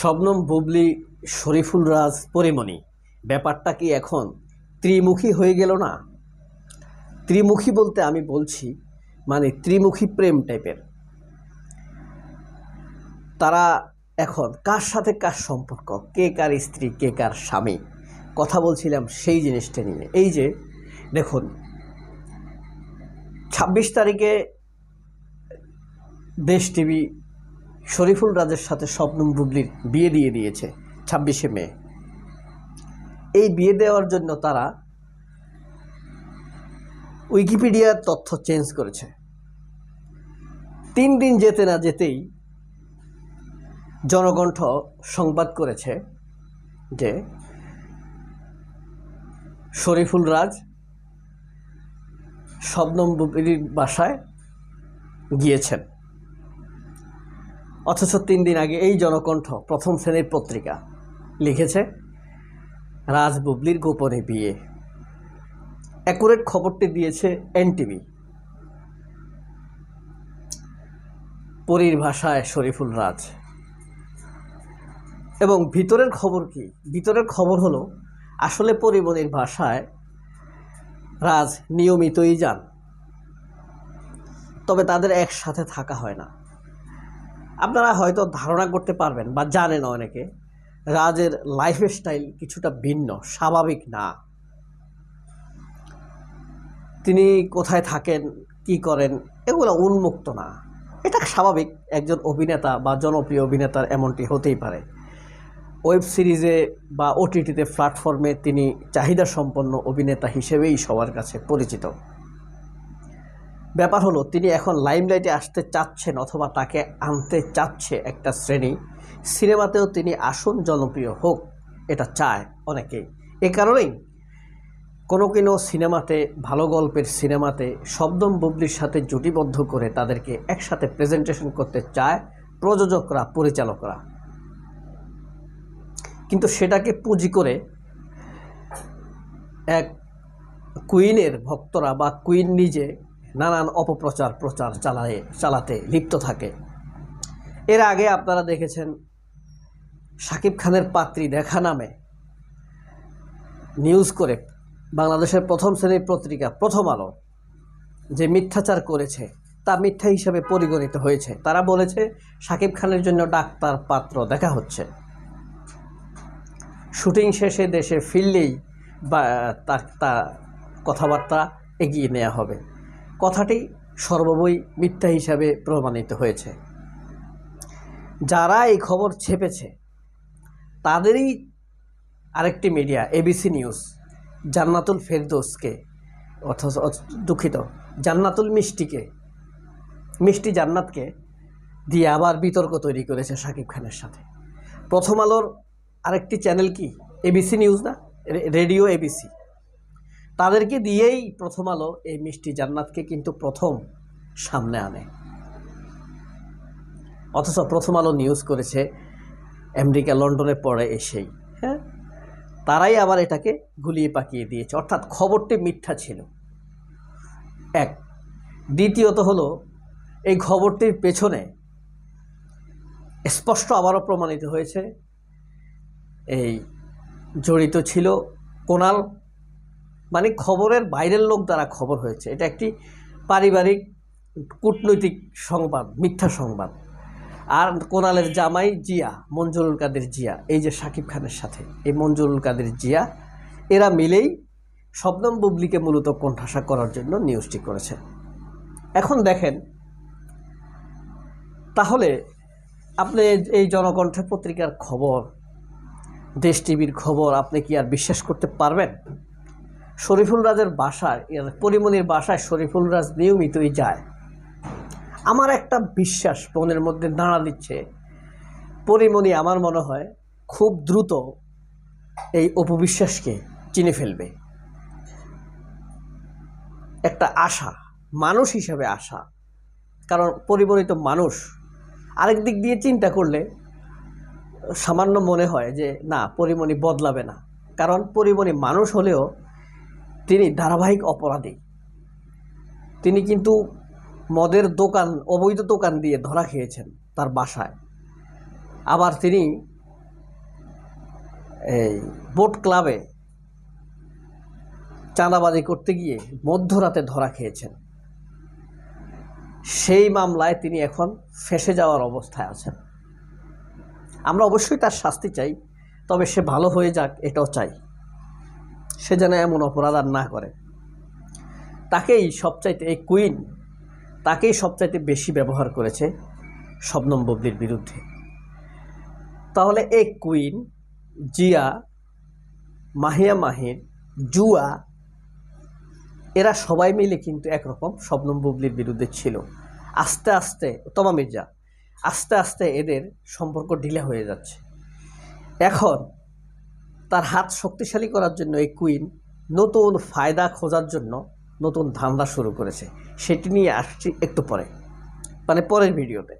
শবনম বুবলি, শরীফুল রাজ, পরিমণি। ব্যাপারটা কি এখন ত্রিমুখী হয়ে গেল না? ত্রিমুখী বলতে আমি বলছি মানে ত্রিমুখী প্রেম টাইপের। তারা এখন কার সাথে কার সম্পর্ক? কে কার স্ত্রী, কে কার স্বামী? কথা বলছিলাম সেই জিনিসটা নিয়ে। এই যে, দেখুন, ছাব্বিশ তারিখে দেশ টিভি শরীফুল রাজের সাথে স্বপ্নম বুবলির বিয়ে দিয়ে দিয়েছে ছাব্বিশে মে। এই বিয়ে দেওয়ার জন্য তারা উইকিপিডিয়ার তথ্য চেঞ্জ করেছে। তিন দিন যেতে না যেতেই জনকণ্ঠ সংবাদ করেছে যে শরীফুল রাজ শবনম বুবলির বাসায় গিয়েছেন। অথচ তিন দিন আগে এই জনকণ্ঠ প্রথম শ্রেণির পত্রিকা লিখেছে রাজ বুবলির গোপনে বিয়ে। অ্যাকুরেট খবরটি দিয়েছে এনটিভি। পরীর ভাষায় শরীফুল রাজ। এবং ভিতরের খবর কি? ভিতরের খবর হলো, আসলে পরিমণির ভাষায় রাজ নিয়মিতই যান। তবে তাদের একসাথে থাকা হয় না। আপনারা হয়তো ধারণা করতে পারবেন বা জানেন অনেকে, রাজের লাইফ স্টাইল কিছুটা ভিন্ন, স্বাভাবিক না। তিনি কোথায় থাকেন, কি করেন, এগুলো উন্মুক্ত না। এটা স্বাভাবিক, একজন অভিনেতা বা জনপ্রিয় অভিনেতার এমনটি হতেই পারে। ওয়েব সিরিজে বা ওটিটিতে প্ল্যাটফর্মে তিনি চাহিদা সম্পন্ন অভিনেতা হিসেবেই সবার কাছে পরিচিত। ব্যাপার হলো, তিনি এখন লাইমলাইটে আসতে চাচ্ছেন অথবা তাকে আনতে চাচ্ছে একটা শ্রেণি। সিনেমাতেও তিনি আসুন জনপ্রিয় হোক, এটা চায় অনেকেই। এ কারণেই কোনো কোনো সিনেমাতে, ভালো গল্পের সিনেমাতে শব্দম বুবলির সাথে জুটিবদ্ধ করে তাদেরকে একসাথে প্রেজেন্টেশন করতে চায় প্রযোজকরা, পরিচালকরা। কিন্তু সেটাকে পুঁজি করে এক কুইনের ভক্তরা বা কুইন নিজে নানান অপপ্রচার প্রচার চালায়, চালাতে লিপ্ত থাকে। এর আগে আপনারা দেখেছেন শাকিব খানের পাত্রী দেখা নামে নিউজ করে বাংলাদেশের প্রথম শ্রেণির পত্রিকা প্রথম আলো যে মিথ্যাচার করেছে, তা মিথ্যা হিসাবে পরিগণিত হয়েছে। তারা বলেছে, শাকিব খানের জন্য ডাক্তার পাত্র দেখা হচ্ছে। শুটিং শেষে দেশে ফিরলেই বা, তার কথাবার্তা এগিয়ে নেওয়া হবে। কথাটি সর্ববই মিথ্যা হিসাবে প্রমাণিত হয়েছে। যারা এই খবর ছেপেছে, তাদেরই আরেকটি মিডিয়া এবিসি নিউজ, জান্নাতুল ফেরদোসকে, অথচ অথ- দুঃখিত, জান্নাতুল মিষ্টিকে, মিষ্টি জান্নাতকে দিয়ে আবার বিতর্ক তৈরি করেছে শাকিব খানের সাথে। প্রথম আলোর আরেকটি চ্যানেল কি? এবিসি নিউজ না? রেডিও এবিসি তাদেরকে দিয়েই প্রথম আলো এই মিষ্টি জান্নাতকে কিন্তু প্রথম সামনে আনে। অথচ প্রথম আলো নিউজ করেছে, আমেরিকা লন্ডনে পড়ে এসেই হ্যাঁ? তারাই আবার এটাকে গুলিয়ে পাকিয়ে দিয়েছে। অর্থাৎ খবরটি মিথ্যা ছিল। এক। দ্বিতীয়ত হলো, এই খবরটির পেছনে স্পষ্ট আবারও প্রমাণিত হয়েছে, এই জড়িত ছিল কোনাল মানে খবরের বাইরের লোক দ্বারা খবর হয়েছে। এটা একটি পারিবারিক কূটনৈতিক সংবাদ, মিথ্যা সংবাদ। আর কোনালের জামাই জিয়া, মঞ্জুরুল কাদের জিয়া, এই যে সাকিব খানের সাথে, এই মঞ্জুরুল কাদের জিয়া, এরা মিলেই শবনম বুবলিকে মূলত কোণঠাসা করার জন্য নিউজটি করেছে। এখন দেখেন, তাহলে আপনি এই জনকণ্ঠ পত্রিকার খবর, দেশ টিভির খবর, আপনি কি আর বিশ্বাস করতে পারবেন? শরীফুল রাজের বাসায় পরিমণির বাসায় শরীফুল রাজ নিয়মিতই যায়। আমার একটা বিশ্বাস মনের মধ্যে দাঁড়া দিচ্ছে। পরিমণি আমার মনে হয় খুব দ্রুত এই অপবিশ্বাসকে চিনে ফেলবে। একটা আশা, মানুষ হিসাবে আশা। কারণ পরিমণি তো মানুষ। আরেক দিক দিয়ে চিন্তা করলে সামান্য মনে হয় যে, না পরিমণি বদলাবে না। কারণ পরিমণি মানুষ হলেও তিনি ধারাবাহিক অপরাধী। তিনি কিন্তু মদের দোকান, অবৈধ দোকান দিয়ে ধরা খেয়েছেন তার বাসায়। আবার তিনি এই বোট ক্লাবে চাঁদাবাজি করতে গিয়ে মধ্যরাতে ধরা খেয়েছেন। সেই মামলায় তিনি এখন ফেসে যাওয়ার অবস্থায় আছেন। আমরা অবশ্যই তার শাস্তি চাই, তবে সে ভালো হয়ে যাক, এটাও চাই। সে যেন এমন অপরাধ আর না করে। তাকেই সবচাইতে, এই কুইন তাকেই সবচাইতে বেশি ব্যবহার করেছে শবনম বুবলির বিরুদ্ধে। তাহলে এই কুইন জিয়া, মাহিয়া মাহির, জুয়া, এরা সবাই মিলে কিন্তু একরকম শবনম বুবলির বিরুদ্ধে ছিল। আস্তে আস্তে তমা মির্জা, আস্তে আস্তে এদের সম্পর্ক ঢিলে হয়ে যাচ্ছে। এখন তার হাত শক্তিশালী করার জন্য এই কুইন নতুন ফায়দা খোঁজার জন্য নতুন ধান্দা শুরু করেছে। সেটি নিয়ে আসছি একটু পরে মানে পরের ভিডিওতে।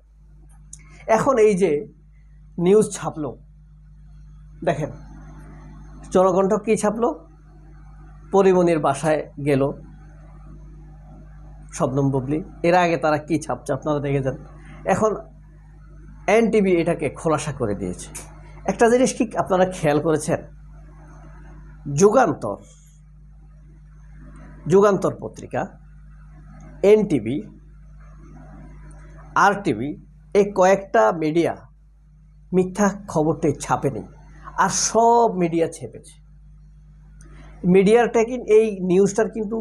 এখন এই যে নিউজ ছাপলো, দেখেন, জনকণ্ঠ কী ছাপলো? পরিমণির বাসায় গেল শবনম বুবলি। এর আগে তারা কী ছাপছে আপনারা দেখে যান। এখন এনটিভি এটাকে খোলাসা করে দিয়েছে। একটা জিনিস কি আপনারা খেয়াল করেছেন? যুগান্তর যুগান্তর পত্রিকা, এনটিভি আর টিভি এই কয়েকটা মিডিয়া মিথ্যা খবরটি ছাপেনি আর সব মিডিয়া ছেপেছে। মিডিয়ারটা কিন্তু এই নিউজটার কিন্তু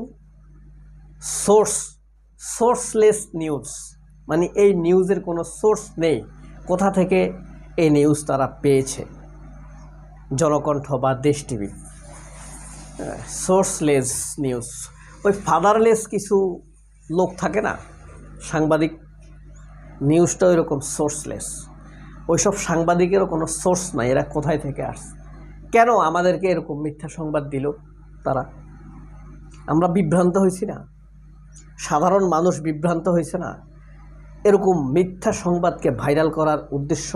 সোর্স, সোর্সলেস নিউজ মানে এই নিউজের কোনো সোর্স নেই। কোথা থেকে এই নিউজ তারা পেয়েছে? জনকণ্ঠ বা দেশ টিভি। সোর্সলেস নিউজ। ওই ফাদারলেস কিছু লোক থাকে না, সাংবাদিক, নিউজটা ওইরকম সোর্সলেস। ওইসব সাংবাদিকেরও কোনো সোর্স নাই, এরা কোথায় থেকে আসছে? কেন আমাদেরকে এরকম মিথ্যা সংবাদ দিল তারা? আমরা বিভ্রান্ত হয়েছি না? সাধারণ মানুষ বিভ্রান্ত হয়েছে না? এরকম মিথ্যা সংবাদকে ভাইরাল করার উদ্দেশ্য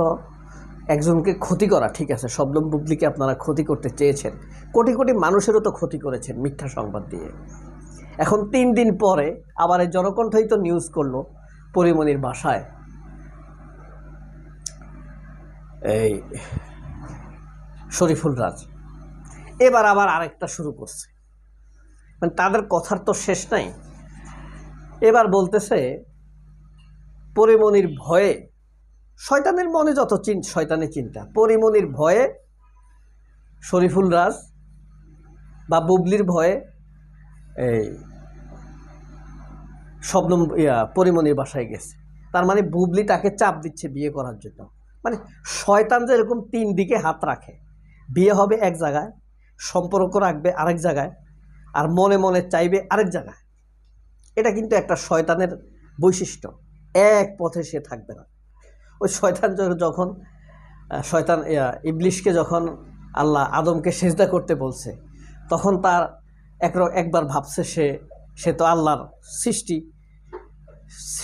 একজনকে ক্ষতি করা, ঠিক আছে শবনম বুবলিকে আপনারা ক্ষতি করতে চেয়েছেন। কোটি কোটি মানুষেরও তো ক্ষতি করেছেন মিথ্যা সংবাদ দিয়ে। এখন তিন দিন পরে আবার এই জনকণ্ঠই তো নিউজ করল পরিমণির বাসায়। এই শরীফুল রাজ, এবার আবার আরেকটা শুরু করছে। মানে তাদের কথার তো শেষ নাই। এবার বলতেছে পরিমণির ভয়ে শয়তানের মনে যত চিন শয়তানের চিন্তা পরিমণির ভয়ে, শরীফুল রাজ বা বুবলির ভয়ে এই শবনম ইয়া পরিমণির বাসায় গেছে। তার মানে বুবলি তাকে চাপ দিচ্ছে বিয়ে করার জন্য। মানে শয়তান যে এরকম তিন দিকে হাত রাখে, বিয়ে হবে এক জায়গায়, সম্পর্ক রাখবে আরেক জায়গায়, আর মনে মনে চাইবে আরেক জায়গায়। এটা কিন্তু একটা শয়তানের বৈশিষ্ট্য। এক পথে সে থাকবে না। ওই শয়তান যখন শয়তান ইবলিশকে যখন আল্লাহ আদমকে সেজদা করতে বলছে, তখন তার এক একবার ভাবছে সে সে তো আল্লাহর সৃষ্টি,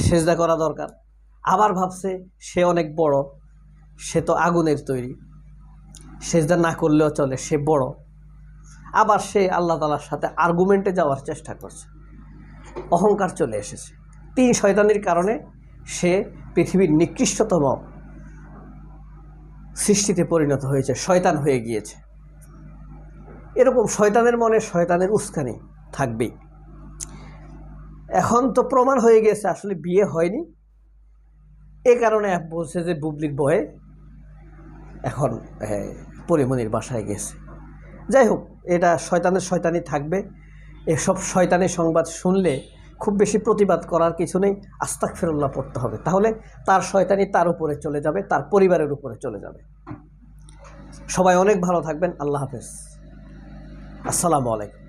সেজদা করা দরকার। আবার ভাবছে সে অনেক বড়, সে তো আগুনের তৈরি, সেজদা না করলেও চলে, সে বড়। আবার সে আল্লাহ তালার সাথে আর্গুমেন্টে যাওয়ার চেষ্টা করছে। অহংকার চলে এসেছে। তিন শয়তানির কারণে সে পৃথিবীর নিকৃষ্টতম সৃষ্টিতে পরিণত হয়েছে, শয়তান হয়ে গিয়েছে। এরকম শয়তানের মনে শয়তানের উস্কানি থাকবেই। এখন তো প্রমাণ হয়ে গেছে, আসলে বিয়ে হয়নি। এ কারণে বলছে যে, বুবলির বয়ে এখন পরিমণির বাসায় গেছে। যাই হোক, এটা শয়তানের শয়তানি থাকবে। এসব শয়তানের সংবাদ শুনলে খুব বেশি প্রতিবাদ করার কিছু নেই আস্তাক ফেরুল্লাহ পড়তে হবে। তাহলে তার শয়তানি তার উপরে চলে যাবে, তার পরিবারের উপরে চলে যাবে। সবাই অনেক ভালো থাকবেন, আল্লাহ হাফেজ। আসসালামু আলাইকুম।